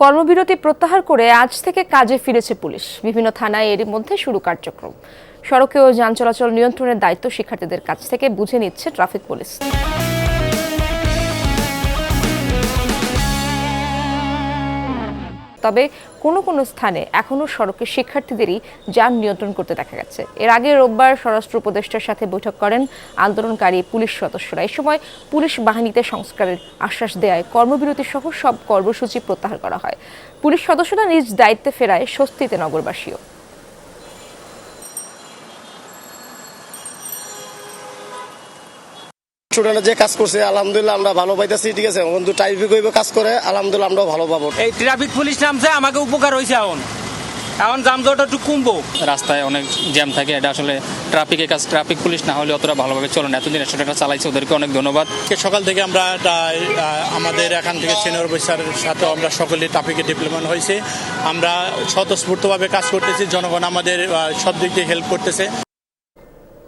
কর্মবিরতি প্রত্যাহার করে আজ থেকে কাজে ফিরেছে পুলিশ। বিভিন্ন থানায় এরই মধ্যে শুরু কার্যক্রম। সড়কে ও যান চলাচল নিয়ন্ত্রণের দায়িত্ব শিক্ষার্থীদের কাছ থেকে বুঝে নিচ্ছে ট্রাফিক পুলিশ। তবে কোনো কোনো স্থানে এখনও সড়কে শিক্ষার্থীদেরই যান নিয়ন্ত্রণ করতে দেখা গেছে। এর আগে রোববার স্বরাষ্ট্র উপদেষ্টার সাথে বৈঠক করেন আন্দোলনকারী পুলিশ সদস্যরা। এ সময় পুলিশ বাহিনীতে সংস্কারের আশ্বাস দেয়। কর্মবিরতি সহ সব কর্মসূচি প্রত্যাহার করা হয়। পুলিশ সদস্যরা নিজ দায়িত্বে ফেরায় স্বস্তিতে নগরবাসীও। স্টুডেন্টরা যে কাজ করছে আলহামদুলিল্লাহ আমরা ভালো পাইতেছি ঠিক আছে? বন্ধু ট্রাফিক হইবে কাজ করে আলহামদুলিল্লাহ আমরাও ভালো পাবো। এই ট্রাফিক পুলিশ নামছে আমাকে উপকার হয়েছে এখন। এখন যানজট একটু কমবো। রাস্তায় অনেক জ্যাম থাকে এটা আসলে ট্রাফিকের কাজ ট্রাফিক পুলিশ না হলে অতটা ভালোভাবে চলে না। এতদিন স্টুডেন্টরা চালাইছে ওদেরকে অনেক ধন্যবাদ। সকাল থেকে আমরা আমাদের এখান থেকে সিনিয়র অফিসার সাথে আমরা সকলে ট্রাফিকে ডিপ্লোমেন্ট হয়েছে। আমরা স্বতঃস্ফূর্তভাবে কাজ করতেছি জনগণ আমাদের সব দিক দিয়ে হেল্প করতেছে।